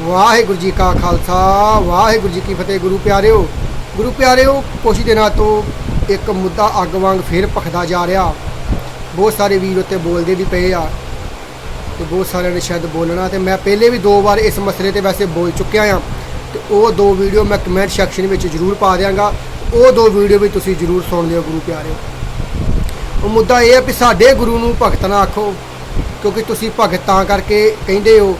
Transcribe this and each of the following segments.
ਵਾਹਿਗੁਰੂ ਜੀ ਕਾ ਖਾਲਸਾ, ਵਾਹਿਗੁਰੂ ਜੀ ਕੀ ਫਤਿਹ। ਗੁਰੂ ਪਿਆਰਿਓ ਗੁਰੂ ਪਿਆਰਿਓ ਕੁਛ ਦਿਨਾਂ ਤੋਂ ਇੱਕ ਮੁੱਦਾ ਅੱਗ ਵਾਂਗ ਫੇਰ ਭਖਦਾ ਜਾ ਰਿਹਾ। ਬਹੁਤ ਸਾਰੇ ਵੀਰ ਉੱਤੇ ਬੋਲਦੇ ਵੀ ਪਏ ਆ ਤੇ ਬਹੁਤ ਸਾਰਿਆਂ ਨੇ ਸ਼ਾਇਦ ਬੋਲਣਾ ਤੇ ਮੈਂ ਪਹਿਲੇ ਵੀ ਦੋ ਵਾਰ ਇਸ ਮਸਲੇ ਤੇ ਵੈਸੇ ਬੋਲ ਚੁੱਕਿਆ ਆ ਤੇ ਉਹ ਦੋ ਵੀਡੀਓ ਮੈਂ ਕਮੈਂਟ ਸੈਕਸ਼ਨ ਵਿੱਚ ਜ਼ਰੂਰ ਪਾ ਦਿਆਂਗਾ। ਉਹ ਦੋ ਵੀਡੀਓ ਵੀ ਤੁਸੀਂ ਜ਼ਰੂਰ ਸੁਣ ਲਿਓ ਗੁਰੂ ਪਿਆਰਿਓ। ਉਹ ਮੁੱਦਾ ਇਹ ਹੈ ਕਿ ਸਾਡੇ ਗੁਰੂ ਨੂੰ ਭਗਤ ਨਾ ਆਖੋ, ਕਿਉਂਕਿ ਤੁਸੀਂ ਭਗਤ ਤਾਂ ਕਰਕੇ ਕਹਿੰਦੇ ਹੋ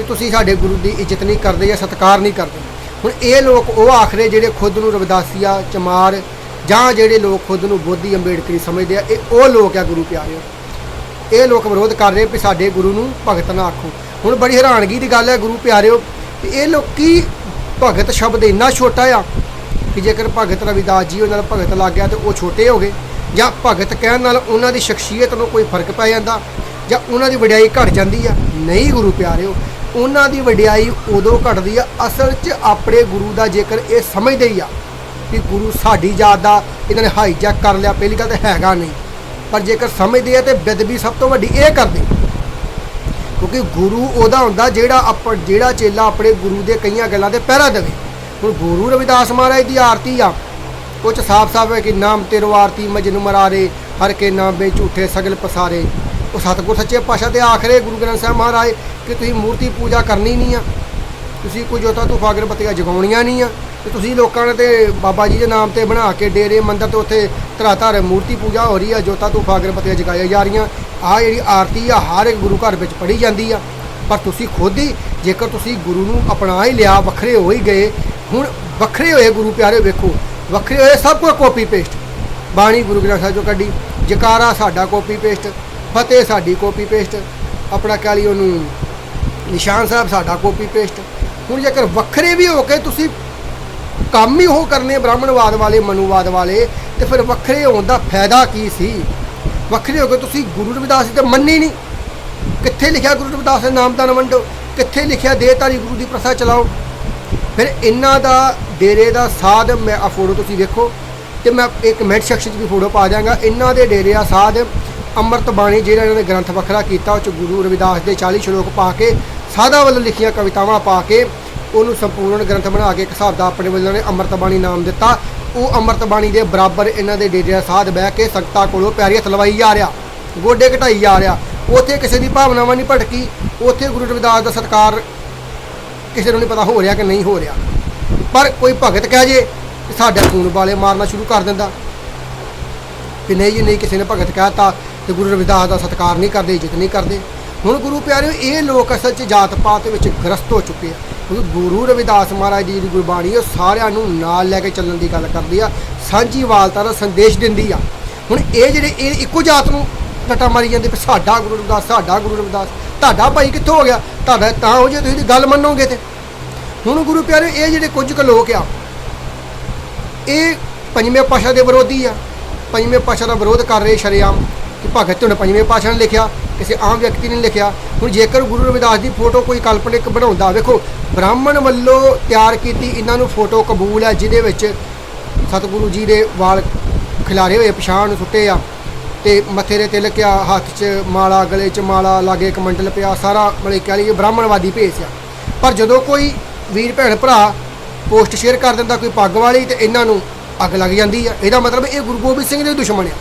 ਕਿ ਤੁਸੀਂ ਸਾਡੇ ਗੁਰੂ ਦੀ ਇੱਜ਼ਤ ਨਹੀਂ ਕਰਦੇ ਜਾਂ ਸਤਿਕਾਰ ਨਹੀਂ ਕਰਦੇ। ਹੁਣ ਇਹ ਲੋਕ ਉਹ ਆਖਰੇ ਜਿਹੜੇ ਖੁਦ ਨੂੰ ਰਵਿਦਾਸੀਆ, ਚਮਾਰ ਜਾਂ ਜਿਹੜੇ ਲੋਕ ਖੁਦ ਨੂੰ ਬੋਧੀ ਅੰਬੇਡਕਰੀ ਸਮਝਦੇ ਆ, ਇਹ ਉਹ ਲੋਕ ਆ ਗੁਰੂ ਪਿਆਰਿਓ। ਇਹ ਲੋਕ ਵਿਰੋਧ ਕਰ ਰਹੇ ਵੀ ਸਾਡੇ ਗੁਰੂ ਨੂੰ ਭਗਤ ਨਾ ਆਖੋ। ਹੁਣ ਬੜੀ ਹੈਰਾਨਗੀ ਦੀ ਗੱਲ ਹੈ ਗੁਰੂ ਪਿਆਰਿਓ ਕਿ ਇਹ ਲੋਕੀ ਭਗਤ ਸ਼ਬਦ ਇੰਨਾ ਛੋਟਾ ਆ ਕਿ ਜੇਕਰ ਭਗਤ ਰਵਿਦਾਸ ਜੀ ਉਹਨਾਂ ਨਾਲ ਭਗਤ ਲੱਗ ਗਿਆ ਤੇ ਉਹ ਛੋਟੇ ਹੋ ਗਏ, ਜਾਂ ਭਗਤ ਕਹਿਣ ਨਾਲ ਉਹਨਾਂ ਦੀ ਸ਼ਖਸੀਅਤ ਨੂੰ ਕੋਈ ਫ਼ਰਕ ਪੈ ਜਾਂਦਾ, ਜਾਂ ਉਹਨਾਂ ਦੀ ਵਡਿਆਈ ਘਟ ਜਾਂਦੀ ਆ। ਨਹੀਂ ਗੁਰੂ ਪਿਆਰਿਓ ਉਹਨਾਂ ਦੀ ਵਡਿਆਈ ਉਦੋਂ ਘਟਦੀ ਆ। ਅਸਲ 'ਚ ਆਪਣੇ ਗੁਰੂ ਦਾ ਜੇਕਰ ਇਹ ਸਮਝਦੇ ਹੀ ਆ ਕਿ ਗੁਰੂ ਸਾਡੀ ਜਾਤ ਦਾ ਇਹਨਾਂ ਨੇ ਹਾਈਜੈਕ ਕਰ ਲਿਆ, ਪਹਿਲੀ ਗੱਲ ਤਾਂ ਹੈਗਾ ਨਹੀਂ। ਪਰ ਜੇਕਰ ਸਮਝਦੇ ਆ ਤੇ ਬੇਦਬੀ ਸਭ ਤੋਂ ਵੱਡੀ ਇਹ ਕਰਦੇ। ਕਿਉਂਕਿ ਗੁਰੂ ਉਹਦਾ ਹੁੰਦਾ ਜਿਹੜਾ ਆਪ, ਜਿਹੜਾ ਚੇਲਾ ਆਪਣੇ ਗੁਰੂ ਦੇ ਕਈਆਂ ਗੱਲਾਂ ਤੇ ਪਹਿਰਾ ਦੇਵੇ। ਹੁਣ ਗੁਰੂ ਰਵਿਦਾਸ ਮਹਾਰਾਜ ਦੀ ਆਰਤੀ ਆ। ਉਹ ਚ ਸਾਫ਼-ਸਾਫ਼ ਹੈ ਕਿ ਨਾਮ ਤੇਰੋ ਆਰਤੀ, ਮਜਨੂ ਮਰਾਰੇ, ਹਰ ਕੇ ਨਾਮ ਬੇ ਝੂਠੇ ਸਗਲ ਪਸਾਰੇ। ਉਹ ਸਤਿਗੁਰ ਸੱਚੇ ਪਾਤਸ਼ਾਹ ਦੇ ਆਖਰੇ ਗੁਰੂ ਗ੍ਰੰਥ ਸਾਹਿਬ ਮਹਾਰਾਜ ਕਿ ਤੁਸੀਂ ਮੂਰਤੀ ਪੂਜਾ ਕਰਨੀ ਨਹੀਂ ਆ, ਤੁਸੀਂ ਕੋਈ ਜੋਤਾ ਤੂੰ ਫਾਗਰ ਬੱਤੀਆਂ ਜਗਾਉਣੀਆਂ ਨਹੀਂ ਆ, ਤੇ ਤੁਸੀਂ ਲੋਕਾਂ ਨੇ ਤੇ ਬਾਬਾ ਜੀ ਦੇ ਨਾਮ ਤੇ ਬਣਾ ਕੇ ਡੇਰੇ, ਮੰਦਰ ਤੇ ਉੱਥੇ ਧਰਾ ਧਾਰ ਮੂਰਤੀ ਪੂਜਾ ਹੋ ਰਹੀ ਆ, ਜੋਤਾ ਤੂੰ ਫਾਗਰ ਬੱਤੀਆਂ ਜਗਾਈਆਂ ਜਾ ਰਹੀਆਂ ਆ ਜਿਹੜੀ ਆਰਤੀ ਆ, ਹਰ ਇੱਕ ਗੁਰੂ ਘਰ ਵਿੱਚ ਪੜੀ ਜਾਂਦੀ ਆ, ਪਰ ਤੁਸੀਂ ਖੁਦ ਹੀ, ਜੇਕਰ ਤੁਸੀਂ ਗੁਰੂ ਨੂੰ ਅਪਣਾ ਹੀ ਲਿਆ, ਵੱਖਰੇ ਹੋ ਹੀ ਗਏ, ਹੁਣ ਵੱਖਰੇ ਹੋਏ ਗੁਰੂ ਪਿਆਰੇ ਵੇਖੋ, ਵੱਖਰੇ ਹੋਏ ਸਭ ਕੁਝ ਕਾਪੀ ਪੇਸਟ ਬਾਣੀ ਗੁਰੂ ਗ੍ਰੰਥ ਸਾਹਿਬ ਚੋਂ ਕੱਢੀ, ਜਕਾਰਾ ਸਾਡਾ ਕਾਪੀ ਪੇਸਟ ਫਤਿਹ ਸਾਡੀ ਕਾਪੀ ਪੇਸਟ ਆਪਣਾ ਕਹਿ ਲਈ ਉਹਨੂੰ ਨਿਸ਼ਾਨ ਸਾਹਿਬ ਸਾਡਾ ਕਾਪੀ ਪੇਸਟ ਹੁਣ ਜੇਕਰ ਵੱਖਰੇ ਵੀ ਹੋ ਕੇ ਤੁਸੀਂ ਕੰਮ ਹੀ ਉਹ ਕਰਨੇ ਬ੍ਰਾਹਮਣਵਾਦ ਵਾਲੇ, ਮਨੂਵਾਦ ਵਾਲੇ, ਤੇ ਫਿਰ ਵੱਖਰੇ ਹੋਣ ਦਾ ਫਾਇਦਾ ਕੀ ਸੀ? ਵੱਖਰੇ ਹੋ ਕੇ ਤੁਸੀਂ ਗੁਰੂ ਰਵਿਦਾਸ ਜੀ ਤੇ ਮੰਨੇ ਨਹੀਂ। ਕਿੱਥੇ ਲਿਖਿਆ ਗੁਰੂ ਰਵਿਦਾਸ ਦੇ ਨਾਮ ਦਾ ਨਾ ਵੰਡੋ? ਕਿੱਥੇ ਲਿਖਿਆ ਦੇਹਧਾਰੀ ਗੁਰੂ ਦੀ ਪ੍ਰਥਾ ਚਲਾਓ? ਫਿਰ ਇਹਨਾਂ ਦਾ, ਡੇਰੇ ਦਾ ਸਾਧ ਮੈਂ ਆ ਫੋਟੋ ਤੁਸੀਂ ਵੇਖੋ, ਤੇ ਮੈਂ ਇੱਕ ਕਮੈਂਟ ਸੈਕਸ਼ਨ 'ਚ ਵੀ ਫੋਟੋ ਪਾ ਦਿਆਂਗਾ। ਇਹਨਾਂ ਦੇ ਡੇਰੇ ਆ ਸਾਧ ਅੰਮ੍ਰਿਤ ਬਾਣੀ ਜਿਹੜਾ ਇਹਨਾਂ ਨੇ ਗ੍ਰੰਥ ਵੱਖਰਾ ਕੀਤਾ, ਉਹ 'ਚ ਗੁਰੂ ਰਵਿਦਾਸ ਦੇ 40 ਸ਼ਲੋਕ ਪਾ ਕੇ, ਸਾਧਾ ਵੱਲੋਂ ਲਿਖੀਆਂ ਕਵਿਤਾਵਾਂ ਪਾ ਕੇ, ਉਹਨੂੰ ਸੰਪੂਰਨ ਗ੍ਰੰਥ ਬਣਾ ਕੇ ਇੱਕ ਹਿਸਾਬ ਦਾ ਆਪਣੇ ਵੱਲੋਂ ਨੇ ਅੰਮ੍ਰਿਤ ਬਾਣੀ ਨਾਮ ਦਿੱਤਾ। ਉਹ ਅੰਮ੍ਰਿਤ ਬਾਣੀ ਦੇ ਬਰਾਬਰ ਇਹਨਾਂ ਦੇ ਡੇਰੇ ਦਾ ਸਾਧ ਬਹਿ ਕੇ ਸੰਗਤਾਂ ਕੋਲੋਂ ਪਿਆਰੀ ਹੱਥ ਲਵਾਈ ਜਾ ਰਿਹਾ, ਗੋਡੇ ਘਟਾਈ ਜਾ ਰਿਹਾ। ਉੱਥੇ ਕਿਸੇ ਦੀ ਭਾਵਨਾਵਾਂ ਨਹੀਂ ਭਟਕੀ, ਉੱਥੇ ਗੁਰੂ ਰਵਿਦਾਸ ਦਾ ਸਤਕਾਰ ਕਿਸੇ ਨੂੰ ਨਹੀਂ ਪਤਾ ਹੋ ਰਿਹਾ ਕਿ ਨਹੀਂ ਹੋ ਰਿਹਾ। ਪਰ ਕੋਈ ਭਗਤ ਕਹਿ ਜੇ ਕਿ ਸਾਡੇ ਖੂਨ ਵਾਲੇ ਮਾਰਨਾ ਸ਼ੁਰੂ ਕਰ ਦਿੰਦਾ। ਕਿ ਨਹੀਂ ਜੀ, ਨਹੀਂ, ਕਿਸੇ ਨੇ ਭਗਤ ਕਹਿਤਾ ਤੇ ਗੁਰੂ ਰਵਿਦਾਸ ਦਾ ਸਤਿਕਾਰ ਨਹੀਂ ਕਰਦੇ, ਇੱਜ਼ਤ ਨਹੀਂ ਕਰਦੇ। ਹੁਣ ਗੁਰੂ ਪਿਆਰਿਓ, ਇਹ ਲੋਕ ਅਸਲ 'ਚ ਜਾਤ ਪਾਤ ਵਿੱਚ ਗ੍ਰਸਤ ਹੋ ਚੁੱਕੇ ਆ। ਗੁਰੂ ਰਵਿਦਾਸ ਮਹਾਰਾਜ ਦੀ ਗੁਰਬਾਣੀ ਉਹ ਸਾਰਿਆਂ ਨੂੰ ਨਾਲ ਲੈ ਕੇ ਚੱਲਣ ਦੀ ਗੱਲ ਕਰਦੀ ਆ, ਸਾਂਝੀ ਵਾਲਤਾ ਦਾ ਸੰਦੇਸ਼ ਦਿੰਦੀ ਆ। ਹੁਣ ਇਹ ਜਿਹੜੇ, ਇਹ ਇੱਕੋ ਜਾਤ ਨੂੰ ਟਟਾ ਮਾਰੀ ਜਾਂਦੇ ਵੀ ਸਾਡਾ ਗੁਰੂ ਰਵਿਦਾਸ, ਸਾਡਾ ਗੁਰੂ ਰਵਿਦਾਸ, ਤੁਹਾਡਾ ਭਾਈ ਕਿੱਥੋਂ ਹੋ ਗਿਆ? ਤੁਹਾਡਾ ਤਾਂ ਹੋ ਜੇ ਤੁਸੀਂ ਗੱਲ ਮੰਨੋਗੇ ਤੇ। ਹੁਣ ਗੁਰੂ ਪਿਆਰੇ ਇਹ ਜਿਹੜੇ ਕੁਝ ਕੁ ਲੋਕ ਆ, ਇਹ ਪੰਜਵੇਂ ਪਾਸ਼ਾ ਦੇ ਵਿਰੋਧੀ ਆ। ਪੰਜਵੇਂ ਪਾਸ਼ਾ ਦਾ ਵਿਰੋਧ ਕਰ ਰਹੇ ਸ਼ਰੇਆਮ। ਕਿ ਭਗਤ ਨੇ ਪੰਜਵੇਂ ਪਾਤਸ਼ਾਹ ਨੇ ਲਿਖਿਆ, ਕਿਸੇ ਆਮ ਵਿਅਕਤੀ ਨੇ ਲਿਖਿਆ। ਹੁਣ ਜੇਕਰ ਗੁਰੂ ਰਵਿਦਾਸ ਦੀ ਫੋਟੋ ਕੋਈ ਕਾਲਪਨਿਕ ਬਣਾਉਂਦਾ, ਵੇਖੋ, ਬ੍ਰਾਹਮਣ ਵੱਲੋਂ ਤਿਆਰ ਕੀਤੀ ਇਹਨਾਂ ਨੂੰ ਫੋਟੋ ਕਬੂਲ ਹੈ, ਜਿਹਦੇ ਵਿੱਚ ਸਤਿਗੁਰੂ ਜੀ ਦੇ ਵਾਲ ਖਿਲਾਰੇ ਹੋਏ, ਪਛਾਣ ਸੁੱਟੇ ਆ, ਤੇ ਮੱਥੇ ਦੇ ਤਿਲਕ ਆ, ਹੱਥ 'ਚ ਮਾਲਾ, ਗਲੇ 'ਚ ਮਾਲਾ, ਲਾਗੇ ਇੱਕ ਮੰਡਲ ਪਿਆ, ਸਾਰਾ ਮਤਲਬ ਕਹਿ ਲਈਏ ਬ੍ਰਾਹਮਣਵਾਦੀ ਭੇਸ ਆ। ਪਰ ਜਦੋਂ ਕੋਈ ਵੀਰ, ਭੈਣ, ਭਰਾ ਪੋਸਟ ਸ਼ੇਅਰ ਕਰ ਦਿੰਦਾ, ਕੋਈ ਪੱਗ ਵਾਲੀ, ਤੇ ਇਹਨਾਂ ਨੂੰ ਅੱਗ ਲੱਗ ਜਾਂਦੀ ਆ। ਇਹਦਾ ਮਤਲਬ ਇਹ ਗੁਰੂ ਗੋਬਿੰਦ ਸਿੰਘ ਦੇ ਦੁਸ਼ਮਣ ਆ।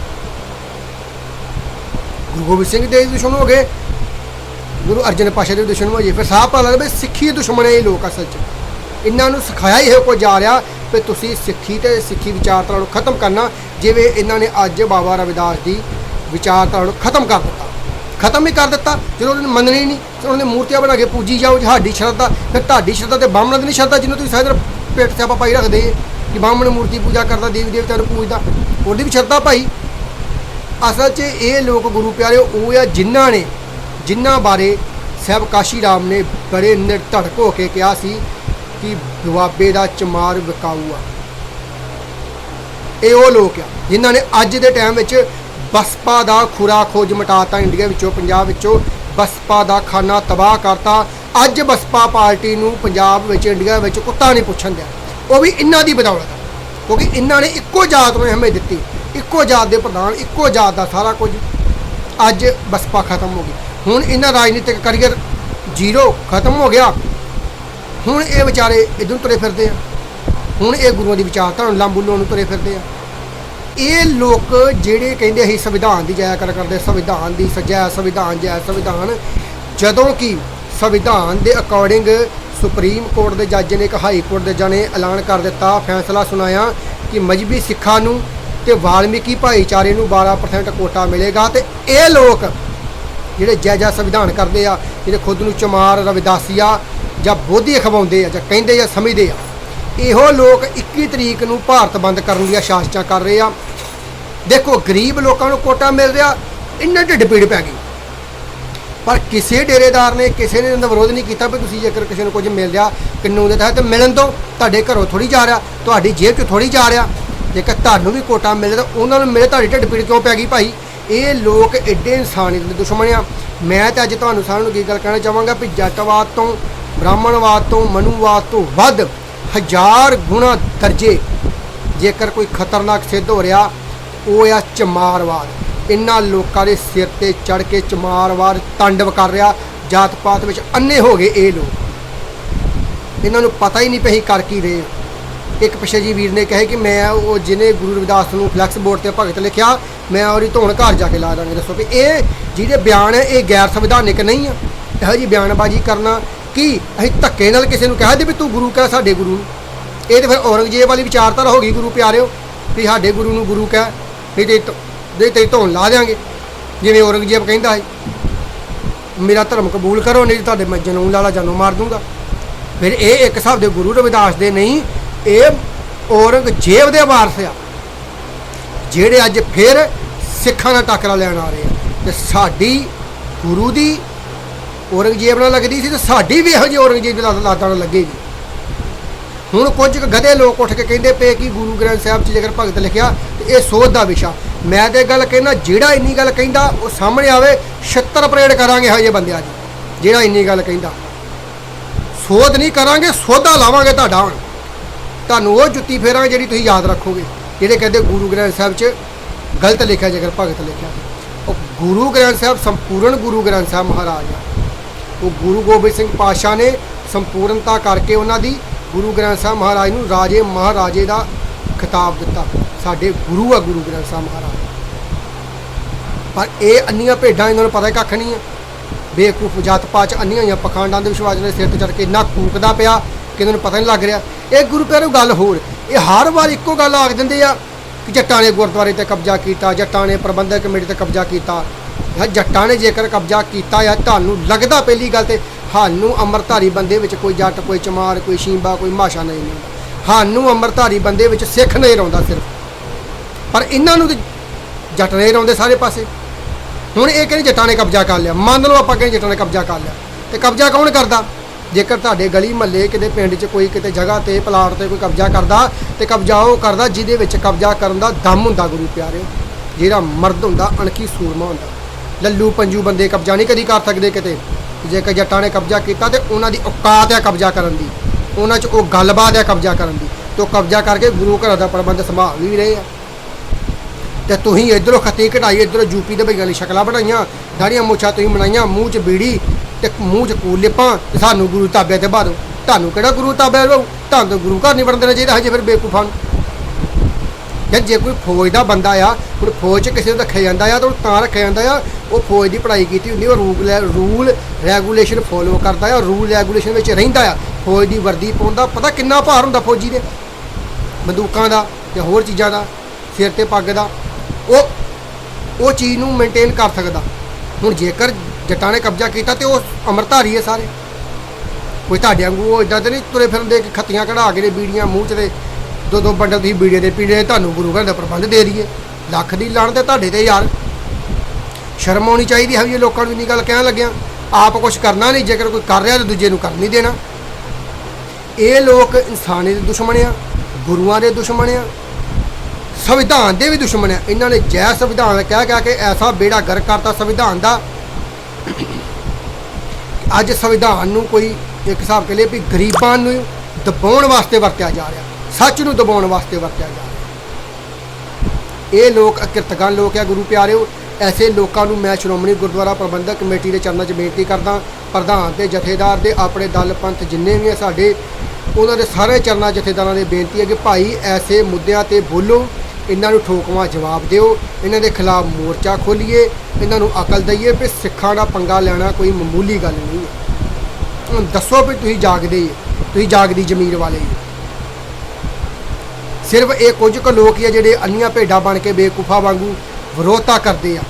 ਗੁਰੂ ਗੋਬਿੰਦ ਸਿੰਘ ਦੇ ਦੁਸ਼ਮਣ ਹੋ ਗਏ। ਗੁਰੂ ਅਰਜਨ ਪਾਸ਼ਾ ਦੇ ਦੁਸ਼ਮਣ ਹੋ ਗਏ। ਫਿਰ ਸਾਹ ਪਾ ਲੱਗਦਾ ਵੀ ਸਿੱਖੀ ਦੁਸ਼ਮਣ ਹੈ ਇਹ ਲੋਕ ਅਸਲ 'ਚ। ਇਹਨਾਂ ਨੂੰ ਸਿਖਾਇਆ ਹੀ ਇਹੋ ਕੁਝ ਜਾ ਰਿਹਾ ਵੀ ਤੁਸੀਂ ਸਿੱਖੀ ਤੇ ਸਿੱਖੀ ਵਿਚਾਰਧਾਰਾ ਨੂੰ ਖਤਮ ਕਰਨਾ, ਜਿਵੇਂ ਇਹਨਾਂ ਨੇ ਅੱਜ ਬਾਬਾ ਰਵਿਦਾਸ ਦੀ ਵਿਚਾਰਧਾਰਾ ਨੂੰ ਖਤਮ ਕਰ ਦਿੱਤਾ। ਖਤਮ ਹੀ ਕਰ ਦਿੱਤਾ। ਜਦੋਂ ਉਹਨਾਂ ਨੇ ਮੰਨਣੀ ਨਹੀਂ ਤੇ ਉਹਨਾਂ ਨੇ ਮੂਰਤੀਆਂ ਬਣਾ ਕੇ ਪੂਜੀ ਜਾਓ ਸਾਡੀ ਸ਼ਰਧਾ, ਫਿਰ ਤੁਹਾਡੀ ਸ਼ਰਧਾ ਤੇ ਬਾਹਮਣ ਦੀ ਨਹੀਂ ਸ਼ਰਧਾ ਜਿਹਨੂੰ ਤੁਸੀਂ ਸਾਇਦਰ ਪੇਟ ਸਿਆਪਾ ਪਾਈ ਰੱਖਦੇ ਕਿ ਬਾਹਮਣ ਮੂਰਤੀ ਪੂਜਾ ਕਰਦਾ ਦੇਵੀ ਦੇਵਤਿਆਂ ਨੂੰ ਪੂਜਦਾ, ਉਹਦੀ ਵੀ ਸ਼ਰਧਾ ਭਾਈ। ਅਸਲ 'ਚ ਇਹ ਲੋਕ ਗੁਰੂ ਪਿਆਰੇ ਉਹ ਆ ਜਿਨ੍ਹਾਂ ਨੇ, ਜਿਨ੍ਹਾਂ ਬਾਰੇ ਸਾਹਿਬ ਕਾਸ਼ੀ ਰਾਮ ਨੇ ਬੜੇ ਨਿਰਧੜਕ ਹੋ ਕੇ ਕਿਹਾ ਸੀ ਕਿ ਦੁਆਬੇ ਦਾ ਚਮਾਰ ਵਿਕਾਊ ਆ। ਇਹ ਉਹ ਲੋਕ ਆ ਜਿਨ੍ਹਾਂ ਨੇ ਅੱਜ ਦੇ ਟਾਈਮ ਵਿੱਚ ਬਸਪਾ ਦਾ ਖੁਰਾ ਖੋਜ ਮਟਾਤਾ ਇੰਡੀਆ ਵਿੱਚੋਂ, ਪੰਜਾਬ ਵਿੱਚੋਂ, ਬਸਪਾ ਦਾ ਖਾਨਾ ਤਬਾਹ ਕਰਤਾ। ਅੱਜ ਬਸਪਾ ਪਾਰਟੀ ਨੂੰ ਪੰਜਾਬ ਵਿੱਚ, ਇੰਡੀਆ ਵਿੱਚ ਕੁੱਤਾ ਨਹੀਂ ਪੁੱਛਣ ਦਿਆ। ਉਹ ਵੀ ਇਹਨਾਂ ਦੀ ਬਦੌਲਤ ਕਿਉਂਕਿ ਇਹਨਾਂ ਨੇ ਇੱਕੋ ਜਾਤ ਨੂੰ ਅਹਿਮੀਅਤ ਦਿੱਤੀ। ਇੱਕੋ ਜਾਤ ਦੇ ਪ੍ਰਧਾਨ, ਇੱਕੋ ਜਾਤ ਦਾ ਸਾਰਾ ਕੁਝ ਅੱਜ ਬਸਪਾ ਖਤਮ ਹੋ ਗਈ। ਹੁਣ ਇਹਨਾਂ ਰਾਜਨੀਤਿਕ ਕਰੀਅਰ ਜ਼ੀਰੋ ਖਤਮ ਹੋ ਗਿਆ। ਹੁਣ ਇਹ ਵਿਚਾਰੇ ਇਦੋਂ ਤੁਰੇ ਫਿਰਦੇ ਆ। ਹੁਣ ਇਹ ਗੁਰੂਆਂ ਦੀ ਵਿਚਾਰਧਾਰਾ ਨੂੰ ਲਾਂਬੂਲੋਂ ਨੂੰ ਤੁਰੇ ਫਿਰਦੇ ਆ। ਇਹ ਲੋਕ ਜਿਹੜੇ ਕਹਿੰਦੇ ਅਸੀਂ ਸੰਵਿਧਾਨ ਦੀ ਜਾਇਆ ਕਰ ਕਰਦੇ, ਸੰਵਿਧਾਨ ਦੀ ਸਜਾ, ਸੰਵਿਧਾਨ ਜੈ, ਸੰਵਿਧਾਨ। ਜਦੋਂ ਕਿ ਸੰਵਿਧਾਨ ਦੇ ਅਕੋਰਡਿੰਗ ਸੁਪਰੀਮ ਕੋਰਟ ਦੇ ਜੱਜ ਨੇ ਇੱਕ ਹਾਈ ਕੋਰਟ ਦੇ ਜਣੇ ਐਲਾਨ ਕਰ ਦਿੱਤਾ, ਫੈਸਲਾ ਸੁਣਾਇਆ ਕਿ ਮਜਬੀ ਸਿੱਖਾਂ ਨੂੰ ਤੇ ਵਾਲਮੀਕੀ ਭਾਈਚਾਰੇ ਨੂੰ 12% ਕੋਟਾ ਮਿਲੇਗਾ ਤੇ ਇਹ ਲੋਕ ਜਿਹੜੇ ਜੈ ਜੈ ਸੰਵਿਧਾਨ ਕਰਦੇ ਆ, ਜਿਹੜੇ ਖੁਦ ਨੂੰ ਚਮਾਰ, ਰਵਿਦਾਸੀਆ ਜਾਂ ਬੋਧੀ ਅਖਵਾਉਂਦੇ ਆ ਜਾਂ ਕਹਿੰਦੇ ਜਾਂ ਸਮਝਦੇ ਆ, ਇਹੋ ਲੋਕ 21 ਤਰੀਕ ਨੂੰ ਭਾਰਤ ਬੰਦ ਕਰਨ ਦੀਆਂ ਸਾਜ਼ਿਸ਼ਾਂ ਕਰ ਰਹੇ ਆ। ਦੇਖੋ, ਗਰੀਬ ਲੋਕਾਂ ਨੂੰ ਕੋਟਾ ਮਿਲ ਰਿਹਾ, ਇੰਨਾ ਢਿੱਡ ਪੀੜ ਪੈ ਗਈ। ਪਰ ਕਿਸੇ ਡੇਰੇਦਾਰ ਨੇ, ਕਿਸੇ ਨੇ ਇਹਦਾ ਵਿਰੋਧ ਨਹੀਂ ਕੀਤਾ ਵੀ ਤੁਸੀਂ ਜੇਕਰ ਕਿਸੇ ਨੂੰ ਕੁਝ ਮਿਲ ਰਿਹਾ ਕਾਨੂੰਨ ਦੇ ਤਹਿਤ ਮਿਲਣ ਤੋਂ, ਤੁਹਾਡੇ ਘਰੋਂ ਥੋੜੀ ਜਾ ਰਿਹਾ, ਤੁਹਾਡੀ ਜੇਬ 'ਚ ਥੋੜੀ ਜਾ ਰਿਹਾ। ਜੇਕਰ ਤੁਹਾਨੂੰ ਵੀ ਕੋਟਾ ਮਿਲੇ ਤਾਂ ਉਹਨਾਂ ਨੂੰ ਮਿਲੇ, ਤੁਹਾਡੀ ਢਿੱਡ ਪੀੜ ਕਿਉਂ ਪੈ ਗਈ ਭਾਈ? ਇਹ ਲੋਕ ਐਡੇ ਇਨਸਾਨੀਅਤ ਦੇ ਦੁਸ਼ਮਣ ਆ। ਮੈਂ ਤਾਂ ਅੱਜ ਤੁਹਾਨੂੰ ਸਾਰਿਆਂ ਨੂੰ ਕੀ ਗੱਲ ਕਹਿਣਾ ਚਾਹਾਂਗਾ ਵੀ ਜੱਟਵਾਦ ਤੋਂ, ਬ੍ਰਾਹਮਣਵਾਦ ਤੋਂ, ਮਨੂਵਾਦ ਤੋਂ ਵੱਧ ਹਜ਼ਾਰ ਗੁਣਾ ਦਰਜੇ ਜੇਕਰ ਕੋਈ ਖਤਰਨਾਕ ਸਿੱਧ ਹੋ ਰਿਹਾ, ਉਹ ਆ ਚਮਾਰਵਾਦ। ਇਹਨਾਂ ਲੋਕਾਂ ਦੇ ਸਿਰ ਤੇ ਚੜ ਕੇ ਚਮਾਰਵਾਦ ਤਾਂਡਵ ਕਰ ਰਿਹਾ ਜਾਤ ਪਾਤ ਵਿੱਚ ਅੰਨੇ ਹੋ ਗਏ ਇਹ ਲੋਕ। ਇਹਨਾਂ ਨੂੰ ਪਤਾ ਹੀ ਨਹੀਂ ਪਈ ਕਰ ਕੀ ਰਹੇ ਇੱਕ ਪਿਛੇ ਜੀ ਵੀਰ ਨੇ ਕਿਹਾ ਕਿ ਮੈਂ ਉਹ ਜਿਹਨੇ ਗੁਰੂ ਰਵਿਦਾਸ ਨੂੰ ਫਲੈਕਸ ਬੋਰਡ ਤੇ ਭਗਤ ਲਿਖਿਆ, ਮੈਂ ਉਹਦੀ ਧੌਣ ਘਰ ਜਾ ਕੇ ਲਾ ਦਾਂਗੇ, ਦੱਸੋ ਵੀ ਇਹ ਜਿਹੜੇ ਬਿਆਨ ਹੈ, ਇਹ ਗੈਰ ਸੰਵਿਧਾਨਿਕ ਨਹੀਂ ਆ। ਇਹੋ ਜੀ ਬਿਆਨਬਾਜ਼ੀ ਕਰਨਾ ਕਿ? ਅਸੀਂ ਧੱਕੇ ਨਾਲ ਕਿਸੇ ਨੂੰ ਕਹਿ ਦੇ ਵੀ ਤੂੰ ਗੁਰੂ ਕਹਿ, ਸਾਡੇ ਗੁਰੂ ਨੂੰ। ਇਹ ਤੇ ਫਿਰ ਔਰੰਗਜ਼ੇਬ ਵਾਲੀ ਵਿਚਾਰਧਾਰਾ ਹੋ ਗਈ ਗੁਰੂ ਪਿਆਰਿਓ, ਵੀ ਸਾਡੇ ਗੁਰੂ ਨੂੰ ਗੁਰੂ ਕਹਿ ਨਹੀਂ ਤੇ ਧ- ਤੇ ਧੌਣ ਲਾ ਦੇਾਂਗੇ ਜਿਵੇਂ ਔਰੰਗਜ਼ੇਬ ਕਹਿੰਦਾ ਹੈ ਮੇਰਾ ਧਰਮ ਕਬੂਲ ਕਰੋ, ਨਹੀਂ ਤਾਂ ਤੁਹਾਡੇ ਮੈਂ ਜਨੂਨ ਲਾਲਾ ਜਾਨੋਂ ਮਾਰ ਦੂੰਗਾ। ਫਿਰ ਇਹ ਇੱਕ ਹਿਸਾਬ ਦੇ ਗੁਰੂ ਰਵਿਦਾਸ ਦੇ ਨਹੀਂ ਇਹ ਔਰੰਗਜ਼ੇਬ ਦੇ ਵਾਰਸ ਆ, ਜਿਹੜੇ ਅੱਜ ਫਿਰ ਸਿੱਖਾਂ ਨਾਲ ਟੱਕਰਾ ਲੈਣ ਆ ਰਹੇ ਆ। ਤੇ ਸਾਡੀ ਗੁਰੂ ਦੀ ਔਰੰਗਜ਼ੇਬ ਨਾਲ ਲੱਗਦੀ ਸੀ ਤੇ ਸਾਡੀ ਵੀ ਇਹੋ ਜਿਹੀ ਔਰੰਗਜ਼ੇਬ ਦੀ ਲਾਤ- ਲਾਤਾਂ ਨਾਲ ਲੱਗੇਗੀ। ਹੁਣ ਕੁਝ ਕੁ ਗਧੇ ਲੋਕ ਉੱਠ ਕੇ ਕਹਿੰਦੇ ਪਏ ਕਿ ਗੁਰੂ ਗ੍ਰੰਥ ਸਾਹਿਬ 'ਚ ਜੇਕਰ ਭਗਤ ਲਿਖਿਆ ਤੇ ਇਹ ਸੋਧ ਦਾ ਵਿਸ਼ਾ। ਮੈਂ ਤੇ ਇਹ ਗੱਲ ਕਹਿੰਦਾ, ਜਿਹੜਾ ਇੰਨੀ ਗੱਲ ਕਹਿੰਦਾ, ਉਹ ਸਾਹਮਣੇ ਆਵੇ 76 ਪਰੇਡ ਕਰਾਂਗੇ ਇਹੋ ਜਿਹੇ ਬੰਦਿਆਂ ਦੀ। ਜਿਹੜਾ ਇੰਨੀ ਗੱਲ ਕਹਿੰਦਾ। ਸੋਧ ਨਹੀਂ ਕਰਾਂਗੇ, ਸੋਧਾ ਲਾਵਾਂਗੇ ਤੁਹਾਡਾ ਹੁਣ। ਤੁਹਾਨੂੰ ਉਹ ਜੁੱਤੀ ਫੇਰਾਂਗੇ ਜਿਹੜੀ ਤੁਸੀਂ ਯਾਦ ਰੱਖੋਗੇ, ਜਿਹੜੇ ਕਹਿੰਦੇ ਗੁਰੂ ਗ੍ਰੰਥ ਸਾਹਿਬ 'ਚ ਗਲਤ ਲਿਖਿਆ ਜੇਕਰ ਭਗਤ ਲਿਖਿਆ ਉਹ ਗੁਰੂ ਗ੍ਰੰਥ ਸਾਹਿਬ, ਸੰਪੂਰਨ ਗੁਰੂ ਗ੍ਰੰਥ ਸਾਹਿਬ ਮਹਾਰਾਜ ਆ। ਉਹ ਗੁਰੂ ਗੋਬਿੰਦ ਸਿੰਘ ਪਾਤਸ਼ਾਹ ਨੇ ਸੰਪੂਰਨਤਾ ਕਰਕੇ ਉਹਨਾਂ ਦੀ ਗੁਰੂ ਗ੍ਰੰਥ ਸਾਹਿਬ ਮਹਾਰਾਜ ਨੂੰ ਰਾਜੇ ਮਹਾਰਾਜੇ ਦਾ ਖਿਤਾਬ ਦਿੱਤਾ। ਸਾਡੇ ਗੁਰੂ ਆ ਗੁਰੂ ਗ੍ਰੰਥ ਸਾਹਿਬ ਮਹਾਰਾਜ। ਪਰ ਇਹ ਅੰਨੀਆਂ ਭੇਡਾਂ ਇਹਨਾਂ ਨੂੰ ਪਤਾ ਹੀ ਕੱਖ ਨਹੀਂ ਆ। ਬੇਕੂਫ ਜਾਤ ਪਾਤ ਚ ਅੰਨੀਆਂ ਹੋਈਆਂ ਪਖਾਂਡਾਂ ਦੇ ਵਿਸ਼ਵਾਸ ਦੇ ਸਿਰ ਤੇ ਚੜ ਕੇ ਇੰਨਾ ਕੂਕਦਾ ਪਿਆ ਕਿ ਨੂੰ ਪਤਾ ਨਹੀਂ ਲੱਗ ਰਿਹਾ। ਇਹ ਗੁਰੂ ਪਿਆਰੋ ਗੱਲ ਹੋਰ, ਇਹ ਹਰ ਵਾਰ ਇੱਕੋ ਗੱਲ ਆਖ ਦਿੰਦੇ ਆ ਕਿ ਜੱਟਾਂ ਨੇ ਗੁਰਦੁਆਰੇ ਤੇ ਕਬਜ਼ਾ ਕੀਤਾ, ਜੱਟਾਂ ਨੇ ਪ੍ਰਬੰਧਕ ਕਮੇਟੀ ਤੇ ਕਬਜ਼ਾ ਕੀਤਾ। ਜੱਟਾਂ ਨੇ ਜੇਕਰ ਕਬਜ਼ਾ ਕੀਤਾ ਆ, ਤੁਹਾਨੂੰ ਲੱਗਦਾ ਪਹਿਲੀ ਗੱਲ ਤੇ ਸਾਨੂੰ ਅੰਮ੍ਰਿਤਧਾਰੀ ਬੰਦੇ ਵਿੱਚ ਕੋਈ ਜੱਟ, ਕੋਈ ਚਮਾਰ, ਕੋਈ ਸ਼ੀਂਬਾ, ਕੋਈ ਮਾਸ਼ਾ ਨਹੀਂ ਮਿਲਦਾ ਸਾਨੂੰ ਅੰਮ੍ਰਿਤਧਾਰੀ ਬੰਦੇ ਵਿੱਚ ਸਿੱਖ ਨਹੀਂ ਰਹਿੰਦਾ ਸਿਰਫ। ਪਰ ਇਹਨਾਂ ਨੂੰ ਤੇ ਜੱਟ ਨਹੀਂ ਰਹਿੰਦੇ ਸਾਰੇ ਪਾਸੇ। ਹੁਣ ਇਹ ਕਹਿੰਦੇ ਜੱਟਾਂ ਨੇ ਕਬਜ਼ਾ ਕਰ ਲਿਆ। ਮੰਨ ਲਓ ਆਪਾਂ ਕਹਿੰਦੇ ਜੱਟਾਂ ਨੇ ਕਬਜ਼ਾ ਕਰ ਲਿਆ। ਤੇ ਕਬਜ਼ਾ ਕੌਣ ਕਰਦਾ? ਜੇਕਰ ਤੁਹਾਡੇ ਗਲੀ ਮਹੱਲੇ ਕਿਤੇ ਪਿੰਡ 'ਚ ਕੋਈ ਕਿਤੇ ਜਗ੍ਹਾ ਤੇ ਪਲਾਟ ਤੇ ਕੋਈ ਕਬਜ਼ਾ ਕਰਦਾ ਤੇ ਕਬਜ਼ਾ ਉਹ ਕਰਦਾ ਜਿਹਦੇ ਵਿੱਚ ਕਬਜ਼ਾ ਕਰਨ ਦਾ ਦਮ ਹੁੰਦਾ ਗੁਰੂ ਪਿਆਰਿਓ, ਜਿਹੜਾ ਮਰਦ ਹੁੰਦਾ, ਅਣਖੀ ਸੂਰਮਾ ਹੁੰਦਾ। ਲੱਲੂ ਪੰਜੂ ਬੰਦੇ ਕਬਜ਼ਾ ਨਹੀਂ ਕਦੀ ਕਰ ਸਕਦੇ ਕਿਤੇ। ਜੇਕਰ ਜੱਟਾਂ ਨੇ ਕਬਜ਼ਾ ਕੀਤਾ ਤੇ ਉਹਨਾਂ ਦੀ ਔਕਾਤ ਹੈ ਕਬਜ਼ਾ ਕਰਨ ਦੀ। ਉਹਨਾਂ 'ਚ ਉਹ ਗੱਲਬਾਤ ਹੈ ਕਬਜ਼ਾ ਕਰਨ ਦੀ। ਤੇ ਉਹ ਕਬਜ਼ਾ ਕਰਕੇ ਗੁਰੂ ਘਰਾਂ ਦਾ ਪ੍ਰਬੰਧ ਸੰਭਾਲ ਵੀ ਰਹੇ ਆ। ਤੇ ਤੁਸੀਂ ਇਧਰੋਂ ਖੱਤੀ ਕਢਾਈ, ਇਧਰੋਂ ਯੂਪੀ ਦੇ ਭਈਆਂ ਲਈ ਸ਼ਕਲਾਂ ਬਣਾਈਆਂ, ਦਾੜੀਆਂ ਮੁੱਛਾਂ ਤੁਸੀਂ ਬਣਾਈਆਂ, ਮੂੰਹ 'ਚ ਬੀੜੀ ਤੇ ਮੂੰਹ 'ਚ ਕੂਲ ਲਿਪਾਂ ਤੇ ਸਾਨੂੰ ਗੁਰੂ ਤਾਬੇ ਤੇ ਬਾਦੋ ਤੁਹਾਨੂੰ ਕਿਹੜਾ ਗੁਰੂ ਤਾਬੇ ਲਓ ਤੁਹਾਨੂੰ ਤਾਂ ਗੁਰੂ ਘਰ ਨਹੀਂ ਵੜਨ ਦੇਣਾ ਚਾਹੀਦਾ, ਹਜੇ ਫਿਰ ਬੇਕੂਫਾਂ ਨੂੰ। ਯਾਰ ਜੇ ਕੋਈ ਫੌਜ ਦਾ ਬੰਦਾ ਆ, ਹੁਣ ਫੌਜ 'ਚ ਕਿਸੇ ਨੂੰ ਰੱਖਿਆ ਜਾਂਦਾ ਆ, ਤਾਂ ਉਹ ਤਾਂ ਰੱਖਿਆ ਜਾਂਦਾ ਆ, ਉਹ ਫੌਜ ਦੀ ਪੜ੍ਹਾਈ ਕੀਤੀ ਹੁੰਦੀ ਉਹ ਰੂਲ ਰੂਲ ਰੈਗੂਲੇਸ਼ਨ ਫੋਲੋ ਕਰਦਾ ਆ, ਰੂਲ ਰੈਗੂਲੇਸ਼ਨ ਵਿੱਚ ਰਹਿੰਦਾ ਆ। ਫੌਜ ਦੀ ਵਰਦੀ ਪਾਉਂਦਾ ਪਤਾ ਕਿੰਨਾ ਭਾਰ ਹੁੰਦਾ ਫੌਜੀ ਦੇ। ਬੰਦੂਕਾਂ ਦਾ ਜਾਂ ਹੋਰ ਚੀਜ਼ਾਂ ਦਾ, ਸਿਰ ਤੇ ਪੱਗ ਦਾ। ਉਹ ਉਹ ਚੀਜ਼ ਨੂੰ ਮੇਨਟੇਨ ਕਰ ਸਕਦਾ। ਹੁਣ ਜੇਕਰ ਜੱਟਾਂ ਨੇ ਕਬਜ਼ਾ ਕੀਤਾ ਤੇ ਉਹ ਅਮਰਧਾਰੀ ਹੈ ਸਾਰੇ। ਕੋਈ ਤੁਹਾਡੇ ਵਾਂਗੂ ਉਹ ਇਦਾਂ ਤੇ ਨਹੀਂ ਤੁਰੇ ਫਿਰਦੇ ਕਿ ਖੱਤੀਆਂ ਕਢਾ ਕੇ ਨੇ ਬੀੜੀਆਂ ਮੂੰਹ 'ਚ ਤੇ ਦੋ ਦੋ ਬੰਡਲ ਤੁਸੀਂ ਬੀੜੇ ਦੇ ਪੀੜੇ ਤੁਹਾਨੂੰ ਗੁਰੂ ਘਰ ਦਾ ਪ੍ਰਬੰਧ ਦੇ ਦਈਏ। ਲੱਖ ਦੀ ਲਾਣ ਤੇ ਤੁਹਾਡੇ ਤੇ ਯਾਰ। ਸ਼ਰਮ ਆਉਣੀ ਚਾਹੀਦੀ ਹੈ ਵੀ ਇਹ ਲੋਕਾਂ ਨੂੰ ਇੰਨੀ ਗੱਲ ਕਹਿਣ ਲੱਗਿਆ। ਆਪ ਕੁਝ ਕਰਨਾ ਨਹੀਂ, ਜੇਕਰ ਕੋਈ ਕਰ ਰਿਹਾ ਤਾਂ ਦੂਜੇ ਨੂੰ ਕਰ ਨਹੀਂ ਦੇਣਾ। ਇਹ ਲੋਕ ਇਨਸਾਨੀ ਦੇ ਦੁਸ਼ਮਣ ਆ, ਗੁਰੂਆਂ ਦੇ ਦੁਸ਼ਮਣ ਆ, ਸੰਵਿਧਾਨ ਦੇ ਵੀ ਦੁਸ਼ਮਣ ਆ। ਇਹਨਾਂ ਨੇ ਜੈ ਸੰਵਿਧਾਨ ਕਹਿ ਕਹਿ ਕੇ ਐਸਾ ਬੇੜਾ ਗਰਕ ਕਰਤਾ, ਸੰਵਿਧਾਨ ਦਾ ਅੱਜ ਸੰਵਿਧਾਨ ਨੂੰ ਕੋਈ ਇੱਕ ਹਿਸਾਬ ਕੇ ਲਈ ਵੀ ਗਰੀਬਾਂ ਨੂੰ ਦਬਾਉਣ ਵਾਸਤੇ ਵਰਤਿਆ ਜਾ ਰਿਹਾ। ਸੱਚ ਨੂੰ ਦਬਾਉਣ ਵਾਸਤੇ ਵਰਤਿਆ ਜਾ ਰਿਹਾ। ਇਹ ਲੋਕ ਅਕਿਰਤਗਨ ਲੋਕ ਆ, ਗੁਰੂ ਪਿਆਰਿਓ, ਐਸੇ ਲੋਕਾਂ ਨੂੰ ਮੈਂ ਸ਼੍ਰੋਮਣੀ ਗੁਰਦੁਆਰਾ ਪ੍ਰਬੰਧਕ ਕਮੇਟੀ ਦੇ ਚਰਨਾਂ 'ਚ ਬੇਨਤੀ ਕਰਦਾ, ਪ੍ਰਧਾਨ ਤੇ ਜਥੇਦਾਰ ਦੇ ਆਪਣੇ ਦਲ ਪੰਥ ਜਿੰਨੇ ਵੀ ਆ ਸਾਡੇ, ਉਹਨਾਂ ਦੇ ਸਾਰੇ ਚਰਨਾਂ ਜਥੇਦਾਰਾਂ ਦੇ ਬੇਨਤੀ ਹੈ ਕਿ ਭਾਈ ਐਸੇ ਮੁੱਦਿਆਂ ਤੇ ਬੋਲੋ ਇਹਨਾਂ ਨੂੰ ਠੋਕਵਾਂ ਜਵਾਬ ਦਿਓ। ਇਹਨਾਂ ਦੇ ਖਿਲਾਫ ਮੋਰਚਾ ਖੋਲੀਏ। ਇਹਨਾਂ ਨੂੰ ਅਕਲ ਦਈਏ ਵੀ ਸਿੱਖਾਂ ਦਾ ਪੰਗਾ ਲੈਣਾ ਕੋਈ ਮਾਮੂਲੀ ਗੱਲ ਨਹੀਂ ਹੈ। ਹੁਣ ਦੱਸੋ ਵੀ ਤੁਸੀਂ ਜਾਗਦੇ ਹੀ ਤੁਸੀਂ ਜਾਗਦੀ ਜ਼ਮੀਰ ਵਾਲੇ ਹੀ ਸਿਰਫ ਇਹ ਕੁਝ ਕੁ ਲੋਕ ਹੀ ਆ ਜਿਹੜੇ ਅੰਨੀਆਂ ਭੇਡਾਂ ਬਣ ਕੇ ਬੇਕੂਫਾ ਵਾਂਗੂ ਵਿਰੋਧਤਾ ਕਰਦੇ ਆ।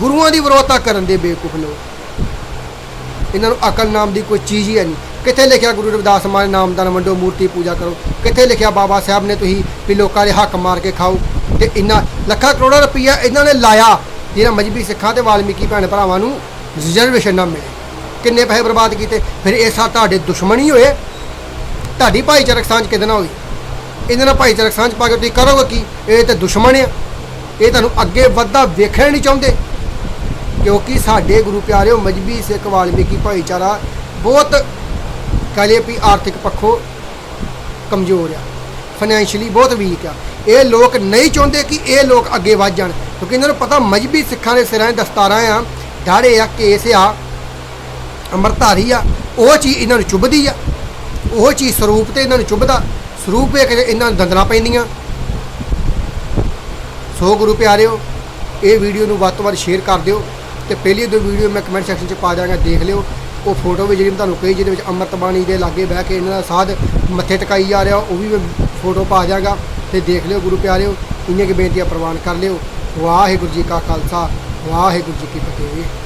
ਗੁਰੂਆਂ ਦੀ ਵਿਰੋਧਤਾ ਕਰਨ ਦੇ ਬੇਵਕੂਫ ਲੋਕ। ਇਹਨਾਂ ਨੂੰ ਅਕਲ ਨਾਮ ਦੀ ਕੋਈ ਚੀਜ਼ ਹੀ ਹੈ ਨਹੀਂ। ਕਿੱਥੇ ਲਿਖਿਆ ਗੁਰੂ ਰਵਿਦਾਸ ਮਾਨ ਨਾਮਦਾਨ ਵੰਡੋ ਮੂਰਤੀ ਪੂਜਾ ਕਰੋ। ਕਿੱਥੇ ਲਿਖਿਆ ਬਾਬਾ ਸਾਹਿਬ ਨੇ ਤੁਸੀਂ ਵੀ ਲੋਕਾਂ ਦੇ ਹੱਕ ਮਾਰ ਕੇ ਖਾਓ। ਤੇ ਇੰਨਾ ਲੱਖਾਂ ਕਰੋੜਾਂ ਰੁਪਈਆ ਇਹਨਾਂ ਨੇ ਲਾਇਆ ਜਿਹੜਾ ਮਜਬੀ ਸਿੱਖਾਂ ਤੇ ਵਾਲਮੀਕੀ ਭੈਣ ਭਰਾਵਾਂ ਨੂੰ ਰਿਜ਼ਰਵੇਸ਼ਨ ਨਾ ਮਿਲੇ। ਕਿੰਨੇ ਪੈਸੇ ਬਰਬਾਦ ਕੀਤੇ? ਫਿਰ ਇਹ ਸਾ ਤੁਹਾਡੇ ਦੁਸ਼ਮਣ ਹੀ ਹੋਏ। ਤੁਹਾਡੀ ਭਾਈਚਾਰਕ ਸਾਂਝ ਕਿਹਦੇ ਨਾਲ ਹੋਈ? ਇਹਨਾਂ ਨਾਲ ਭਾਈਚਾਰਕ ਸਾਂਝ ਪਾ ਕੇ ਤੁਸੀਂ ਕਰੋਗੇ ਕੀ? ਇਹ ਤਾਂ ਦੁਸ਼ਮਣ ਆ। ਇਹ ਤੁਹਾਨੂੰ ਅੱਗੇ ਵੱਧਦਾ ਵੇਖਣਾ ਨਹੀਂ ਚਾਹੁੰਦੇ। ਕਿਉਂਕਿ ਸਾਡੇ ਗੁਰੂ ਪਿਆਰਿਓ, ਮਜਬੀ ਸਿੱਖ, ਵਾਲਮੀਕੀ ਭਾਈਚਾਰਾ ਬਹੁਤ ਕਹਲੇ ਵੀ ਆਰਥਿਕ ਪੱਖੋਂ ਕਮਜ਼ੋਰ ਆ। ਫਾਈਨੈਂਸ਼ੀਅਲੀ ਬਹੁਤ ਵੀਕ ਆ। ਇਹ ਲੋਕ ਨਹੀਂ ਚਾਹੁੰਦੇ ਕਿ ਇਹ ਲੋਕ ਅੱਗੇ ਵੱਧ ਜਾਣ। ਕਿਉਂਕਿ ਇਹਨਾਂ ਨੂੰ ਪਤਾ ਮਜਬੀ ਸਿੱਖਾਂ ਦੇ ਸਿਰਾਂ 'ਤੇ ਦਸਤਾਰਾਂ ਆ ਦਾੜੇ ਆ, ਕੇਸ ਆ, ਅੰਮ੍ਰਿਤਧਾਰੀ ਆ, ਉਹ ਚੀਜ਼ ਇਹਨਾਂ ਨੂੰ ਚੁੱਭਦੀ ਆ। ਉਹ ਚੀਜ਼ ਸਰੂਪ ਤੇ ਇਹਨਾਂ ਨੂੰ ਚੁੱਭਦਾ। ਸਰੂਪ ਵੇਖ ਕੇ ਇਹਨਾਂ ਨੂੰ ਦੰਦਲਾਂ ਪੈਂਦੀਆਂ। ਸੋ ਗੁਰੂ ਪਿਆਰਿਓ, ਇਹ ਵੀਡੀਓ ਨੂੰ ਵੱਧ ਤੋਂ ਵੱਧ ਸ਼ੇਅਰ ਕਰ ਦਿਓ ਤੇ ਪਹਿਲੀ ਦੋ ਵੀਡੀਓ ਮੈਂ ਕਮੈਂਟ ਸੈਕਸ਼ਨ 'ਚ ਪਾ ਦਾਂਗਾ ਦੇਖ ਲਿਓ। ਉਹ ਫੋਟੋ ਵੀ ਜਿਹੜੀ ਮੈਂ ਤੁਹਾਨੂੰ ਕਹੀ, ਜਿਹਦੇ ਵਿੱਚ ਅੰਮ੍ਰਿਤ ਬਾਣੀ ਦੇ ਲਾਗੇ ਬਹਿ ਕੇ ਇਹਨਾਂ ਦਾ ਸਾਧ ਮੱਥੇ ਟਿਕਾਈ ਜਾ ਰਿਹਾ, ਉਹ ਵੀ ਮੈਂ ਫੋਟੋ ਪਾ ਜਾਗਾ ਤੇ ਦੇਖ ਲਿਓ ਗੁਰੂ ਪਿਆਰਿਓ, ਇੰਨੀਆਂ ਕਿ ਬੇਨਤੀਆਂ ਪ੍ਰਵਾਨ ਕਰ ਲਿਓ। ਵਾਹਿਗੁਰੂ ਜੀ ਕਾ ਖਾਲਸਾ, ਵਾਹਿਗੁਰੂ ਜੀ ਕੀ ਫਤਿਹ।